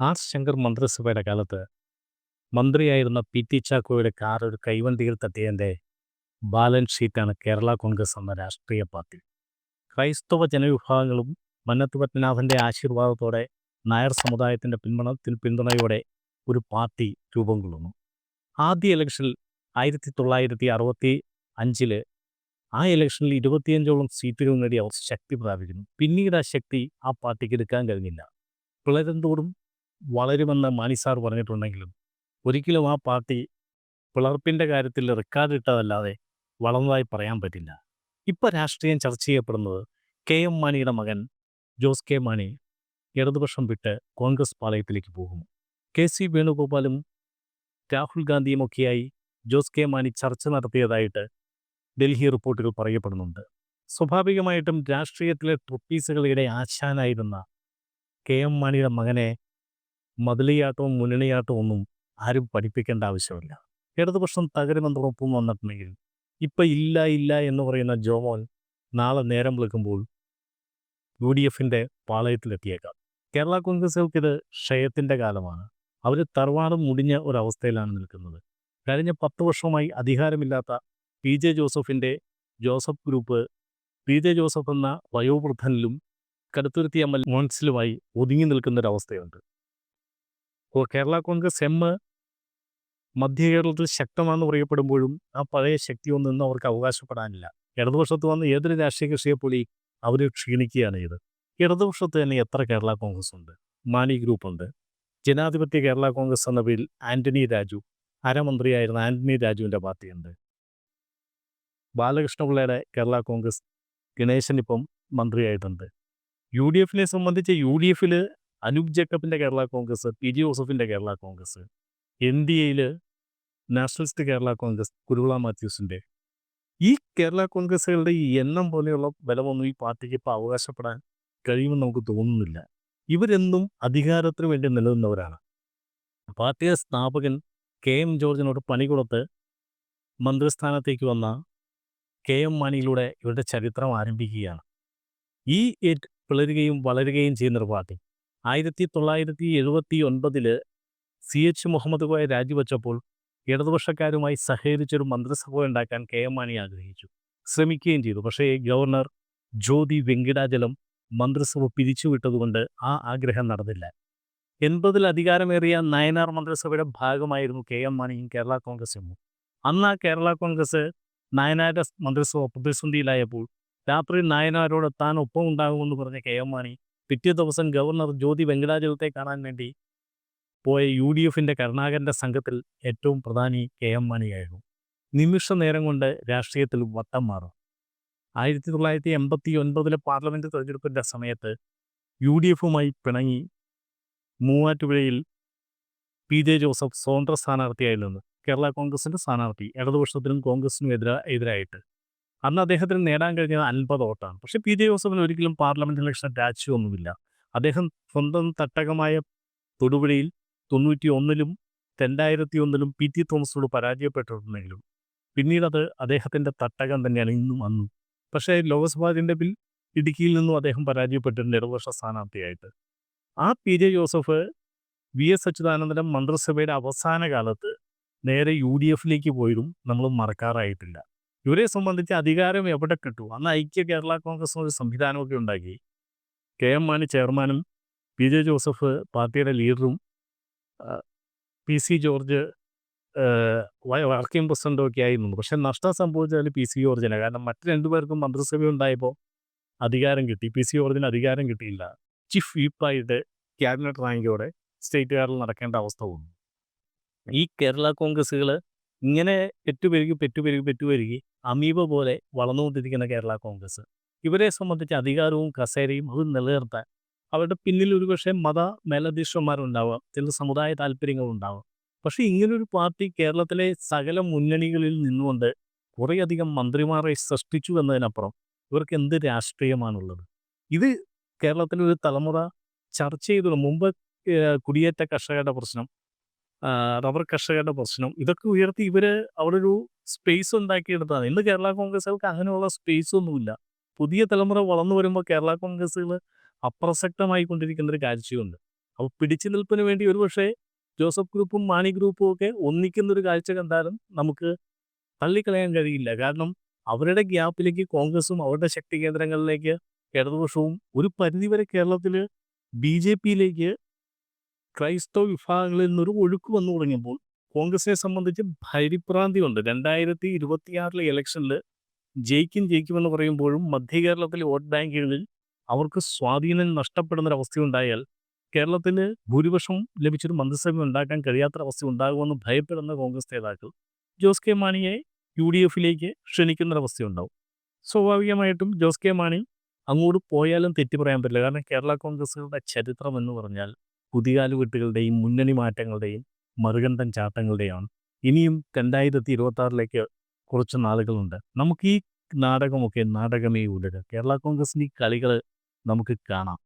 R Shankar മന്ത്രിസഭയുടെ കാലത്ത് മന്ത്രിയായിരുന്ന പി ടി ചാക്കോയുടെ കാർ ഒരു കൈവണ്ടിയിൽ തട്ടിയതിന്റെ ബാലൻസ് ഷീറ്റാണ് കേരള കോൺഗ്രസ് എന്ന രാഷ്ട്രീയ പാർട്ടി. ക്രൈസ്തവ ജനവിഭാഗങ്ങളും മന്നത്ത് പത്മനാഭന്റെ ആശീർവാദത്തോടെ നായർ സമുദായത്തിന്റെ പിന്തുണത്തിൽ പിന്തുണയോടെ ഒരു പാർട്ടി രൂപം കൊള്ളുന്നു. ആദ്യ ഇലക്ഷനിൽ ആയിരത്തി തൊള്ളായിരത്തി അറുപത്തി അഞ്ചിൽ ആ ഇലക്ഷനിൽ ഇരുപത്തിയഞ്ചോളം സീറ്റുകൾ നേടി അവർ ശക്തി പ്രാപിക്കുന്നു. പിന്നീട് ആ ശക്തി ആ പാർട്ടിക്ക് എടുക്കാൻ കഴിഞ്ഞില്ല. പിളരുന്തോറും വളരുമെന്ന് മാണി സാർ പറഞ്ഞിട്ടുണ്ടെങ്കിലും ഒരിക്കലും ആ പാർട്ടി പിളർപ്പിന്റെ കാര്യത്തിൽ റെക്കോർഡിട്ടതല്ലാതെ വളർന്നതായി പറയാൻ പറ്റില്ല. ഇപ്പോൾ രാഷ്ട്രീയം ചർച്ച ചെയ്യപ്പെടുന്നത് കെ എം മാണിയുടെ മകൻ ജോസ് കെ മാണി ഇടതുപക്ഷം വിട്ട് കോൺഗ്രസ് പാളയത്തിലേക്ക് പോകും കെ സി വേണുഗോപാലും രാഹുൽ ഗാന്ധിയും ഗാന്ധിയുമൊക്കെയായി ജോസ് കെ മാണി ചർച്ച നടത്തിയതായിട്ട് ഡൽഹി റിപ്പോർട്ടുകൾ പറയപ്പെടുന്നുണ്ട്. സ്വാഭാവികമായിട്ടും രാഷ്ട്രീയത്തിലെ ട്രൂപ്പീസുകളുടെ ആശാനായിരുന്ന കെ എം മാണിയുടെ മകനെ മതിലിയാട്ടവും മുന്നണിയാട്ടവും ഒന്നും ആരും പഠിപ്പിക്കേണ്ട ആവശ്യമില്ല. ഇടതുപക്ഷം തകരുമെന്ന് ഉറപ്പും വന്നിട്ടുണ്ടെങ്കിൽ ഇപ്പം ഇല്ല ഇല്ല എന്ന് പറയുന്ന ജോമോൻ നാളെ നേരം വിളിക്കുമ്പോൾ യു ഡി എഫിന്റെ പാളയത്തിലെത്തിയേക്കാം. കേരള കോൺഗ്രസുകൾക്ക് ഇത് ക്ഷയത്തിന്റെ കാലമാണ്. അവർ തറവാടും മുടിഞ്ഞ ഒരവസ്ഥയിലാണ് നിൽക്കുന്നത്. കഴിഞ്ഞ പത്ത് വർഷമായി അധികാരമില്ലാത്ത പി ജെ ജോസഫിന്റെ Joseph group P J Joseph എന്ന വയോവൃദ്ധനിലും കടുത്തുരുത്തി എം എൽ മോൺസിലുമായി ഒതുങ്ങി നിൽക്കുന്നൊരവസ്ഥയുണ്ട്. കേരള കോൺഗ്രസ് എം മധ്യ കേരളത്തിൽ ശക്തമാണെന്ന് പറയപ്പെടുമ്പോഴും ആ പഴയ ശക്തിയൊന്നും ഇന്ന് അവർക്ക് അവകാശപ്പെടാനില്ല. ഇടതുപക്ഷത്ത് വന്ന് ഏതൊരു രാഷ്ട്രീയ കക്ഷിയെ പോലെ അവർ ക്ഷീണിക്കുകയാണ് ചെയ്ത് ഇടതുപക്ഷത്ത് തന്നെ എത്ര കേരള കോൺഗ്രസ് ഉണ്ട്? മാനി ഗ്രൂപ്പ് ഉണ്ട്. ജനാധിപത്യ കേരള കോൺഗ്രസ് എന്ന പേരിൽ ആന്റണി രാജു അരമന്ത്രിയായിരുന്ന ആന്റണി രാജുവിന്റെ പാർട്ടിയുണ്ട്. ബാലകൃഷ്ണപിള്ളയുടെ കേരള കോൺഗ്രസ് ഗണേശൻ ഇപ്പം മന്ത്രിയായിട്ടുണ്ട്. യു ഡി എഫിനെ സംബന്ധിച്ച് യു ഡി എഫിൽ അനൂപ് ജേക്കബിന്റെ കേരള കോൺഗ്രസ് പി. ജി. ജോസഫിന്റെ കേരള കോൺഗ്രസ് എൻ ഡി എയിൽ നാഷണലിസ്റ്റ് കേരള കോൺഗ്രസ് കുരുവിള മാത്യൂസിന്റെ ഈ കേരള കോൺഗ്രസുകളുടെ ഈ എണ്ണം പോലെയുള്ള ബലമൊന്നും ഈ പാർട്ടിക്ക് ഇപ്പോൾ അവകാശപ്പെടാൻ കഴിയുമെന്ന് നമുക്ക് തോന്നുന്നില്ല. ഇവരെന്നും അധികാരത്തിന് വേണ്ടി നിലനിന്നവരാണ്. പാർട്ടിയുടെ സ്ഥാപകൻ കെ. എം. ജോർജിനോട് പണി കൊടുത്ത് മന്ത്രിസ്ഥാനത്തേക്ക് വന്ന കെ. എം. മാണിയിലൂടെ ഇവരുടെ ചരിത്രം ആരംഭിക്കുകയാണ്. ഈ പിളരുകയും വളരുകയും ചെയ്യുന്നൊരു പാർട്ടി. ആയിരത്തി തൊള്ളായിരത്തി എഴുപത്തി ഒൻപതിൽ സി എച്ച് മുഹമ്മദ് കോയ രാജിവെച്ചപ്പോൾ ഇടതുപക്ഷക്കാരുമായി സഹകരിച്ചൊരു മന്ത്രിസഭ ഉണ്ടാക്കാൻ കെ എം മാണി ആഗ്രഹിച്ചു. ശ്രമിക്കുകയും ചെയ്തു. പക്ഷേ ഗവർണർ ജ്യോതി വെങ്കിടാചലം മന്ത്രിസഭ പിരിച്ചുവിട്ടതുകൊണ്ട് ആ ആഗ്രഹം നടന്നില്ല. എൺപതിൽ അധികാരമേറിയ നയനാർ മന്ത്രിസഭയുടെ ഭാഗമായിരുന്നു കെ എം മാണിയും കേരള കോൺഗ്രസും അന്ന് ആ കേരള കോൺഗ്രസ് നയനാരുടെ മന്ത്രിസഭ പ്രതിസന്ധിയിലായപ്പോൾ രാത്രി നായനാരോട് താൻ ഒപ്പം ഉണ്ടാകുമെന്ന് പറഞ്ഞ കെ എം മാണി പിറ്റേ ദിവസം ഗവർണർ ജ്യോതി വെങ്കടാചലത്തെ കാണാൻ വേണ്ടി പോയ യു ഡി എഫിന്റെ കരുണാകരന്റെ സംഘത്തിൽ ഏറ്റവും പ്രധാനി കെ എം മാണിയായിരുന്നു. നിമിഷ നേരം കൊണ്ട് രാഷ്ട്രീയത്തിൽ വട്ടം മാറും. ആയിരത്തി തൊള്ളായിരത്തി എൺപത്തി ഒൻപതിലെ പാർലമെന്റ് തെരഞ്ഞെടുപ്പിന്റെ സമയത്ത് യു ഡി എഫുമായി പിണങ്ങി മൂവാറ്റുപുഴയിൽ പി ജെ ജോസഫ് സ്വതന്ത്ര സ്ഥാനാർത്ഥിയായിരുന്നു കേരള കോൺഗ്രസിന്റെ സ്ഥാനാർത്ഥി ഇടതുപക്ഷത്തിനും കോൺഗ്രസിനും എതിരാ എതിരായിട്ട്. അന്ന് അദ്ദേഹത്തിന് നേടാൻ കഴിഞ്ഞത് അൻപത് വോട്ടാണ്. പക്ഷേ പി. ജെ. ജോസഫിന് ഒരിക്കലും പാർലമെന്റ് ഇലക്ഷൻ രാജ്യമൊന്നുമില്ല അദ്ദേഹം സ്വന്തം തട്ടകമായ തൊടുപുഴയിൽ തൊണ്ണൂറ്റി ഒന്നിലും രണ്ടായിരത്തി ഒന്നിലും പി. ടി. തോമസിനോട് പരാജയപ്പെട്ടിട്ടുണ്ടെങ്കിലും പിന്നീട് അത് അദ്ദേഹത്തിന്റെ തട്ടകം തന്നെയാണ് ഇന്നും അന്നും. പക്ഷേ ലോക്സഭാ ബിൽ ഇടുക്കിയിൽ നിന്നും അദ്ദേഹം പരാജയപ്പെട്ടിട്ടുണ്ട് ഇടതുപക്ഷ സ്ഥാനാർത്ഥിയായിട്ട്. ആ P. J. Joseph V. S. Achuthanandan മന്ത്രിസഭയുടെ അവസാന കാലത്ത് നേരെ യു ഡി എഫിലേക്ക് പോയതും നമ്മൾ മറക്കാറായിട്ടില്ല. ഇവരെ സംബന്ധിച്ച് അധികാരം എവിടെ കിട്ടും അന്ന് ഐക്യ കേരള കോൺഗ്രസ് ഒരു സംവിധാനമൊക്കെ ഉണ്ടാക്കി. കെ എം മാണി ചെയർമാനും പി ജെ ജോസഫ് പാർട്ടിയുടെ ലീഡറും പി സി ജോർജ് വർക്കിംഗ് പ്രസിഡന്റും ഒക്കെ ആയിരുന്നു. പക്ഷെ നഷ്ടം സംഭവിച്ചാൽ പി സി ജോർജിനെ കാരണം മറ്റു രണ്ടുപേർക്കും മന്ത്രിസഭ ഉണ്ടായപ്പോൾ അധികാരം കിട്ടി. പി സി ജോർജിന് അധികാരം കിട്ടിയില്ല. ചീഫ് വിപ്പായിട്ട് ക്യാബിനറ്റ് റാങ്കോടെ സ്റ്റേറ്റുകാരിൽ നടക്കേണ്ട അവസ്ഥ വന്നു. ഈ കേരള കോൺഗ്രസ്സുകൾ ഇങ്ങനെ പെറ്റുപെരുകി പെറ്റുപെരുകി പെറ്റുപെരുകി അമീബ പോലെ വളർന്നുകൊണ്ടിരിക്കുന്ന കേരള കോൺഗ്രസ്. ഇവരെ സംബന്ധിച്ച് അധികാരവും കസേരയും അത് നിലനിർത്താൻ അവരുടെ പിന്നിൽ ഒരുപക്ഷെ മത മേലധ്യക്ഷന്മാരുണ്ടാവാം ചില സമുദായ താല്പര്യങ്ങളുണ്ടാവാം. പക്ഷേ ഇങ്ങനൊരു പാർട്ടി കേരളത്തിലെ സകല മുന്നണികളിൽ നിന്നുകൊണ്ട് കുറേയധികം മന്ത്രിമാരെ സൃഷ്ടിച്ചു എന്നതിനപ്പുറം ഇവർക്ക് എന്ത് രാഷ്ട്രീയമാണുള്ളത്? ഇത് കേരളത്തിലെ ഒരു തലമുറ ചർച്ച ചെയ്തുള്ള മുമ്പ് കുടിയേറ്റ കർഷകരുടെ പ്രശ്നം റബ്ബർ കർഷകരുടെ പ്രശ്നം. ഇതൊക്കെ ഉയർത്തി ഇവർ അവിടെ ഒരു സ്പേസ് ഉണ്ടാക്കിയെടുത്താണ് ഇന്ന് കേരള കോൺഗ്രസുകൾക്ക് അങ്ങനെയുള്ള സ്പേസ് ഒന്നുമില്ല. പുതിയ തലമുറ വളർന്നു വരുമ്പോൾ കേരള കോൺഗ്രസുകൾ അപ്രസക്തമായി കൊണ്ടിരിക്കുന്ന ഒരു കാഴ്ചയുണ്ട്. അപ്പോൾ പിടിച്ചു നിൽപ്പിന് വേണ്ടി ഒരുപക്ഷെ ജോസഫ് ഗ്രൂപ്പും മാണി ഗ്രൂപ്പും ഒക്കെ ഒന്നിക്കുന്ന ഒരു കാഴ്ച കണ്ടാലും നമുക്ക് തള്ളിക്കളയാൻ കഴിയില്ല. കാരണം അവരുടെ ഗ്യാപ്പിലേക്ക് കോൺഗ്രസും അവരുടെ ശക്തി കേന്ദ്രങ്ങളിലേക്ക് ഇടതുപക്ഷവും ഒരു പരിധിവരെ കേരളത്തിൽ ബി ജെ പിയിലേക്ക് ക്രൈസ്തവ വിഭാഗങ്ങളിൽ നിന്നൊരു ഒഴുക്ക് വന്നു തുടങ്ങിയപ്പോൾ കോൺഗ്രസിനെ സംബന്ധിച്ച് പരിഭ്രാന്തിയുണ്ട് രണ്ടായിരത്തി ഇരുപത്തിയാറിലെ ഇലക്ഷനിൽ ജയിക്കും ജയിക്കുമെന്ന് പറയുമ്പോഴും മധ്യ കേരളത്തിലെ വോട്ട് ബാങ്കുകളിൽ അവർക്ക് സ്വാധീനം നഷ്ടപ്പെടുന്നൊരവസ്ഥയുണ്ടായാൽ കേരളത്തിന് ഭൂരിപക്ഷം ലഭിച്ചൊരു മന്ത്രിസഭ ഉണ്ടാക്കാൻ കഴിയാത്തൊരവസ്ഥ ഉണ്ടാകുമെന്ന് ഭയപ്പെടുന്ന കോൺഗ്രസ് നേതാക്കൾ ജോസ് കെ മാണിയെ യു ഡി എഫിലേക്ക് ക്ഷണിക്കുന്നൊരവസ്ഥയുണ്ടാവും. സ്വാഭാവികമായിട്ടും ജോസ് കെ മാണി അങ്ങോട്ട് പോയാലും തെറ്റി പറയാൻ പറ്റില്ല. കാരണം കേരള കോൺഗ്രസുകളുടെ ചരിത്രം എന്ന് പറഞ്ഞാൽ പുതികാലുകെട്ടുകളുടെയും മുന്നണി മാറ്റങ്ങളുടെയും മറുകണ്ഠൻ ചാട്ടങ്ങളുടെയാണ്. ഇനിയും രണ്ടായിരത്തി ഇരുപത്തി ആറിലേക്ക് കുറച്ച് നാളുകളുണ്ട്. നമുക്ക് ഈ നാടകമൊക്കെ നാടകമേ ഉള്ളത് കേരള കോൺഗ്രസിന്റെ കളികൾ നമുക്ക് കാണാം.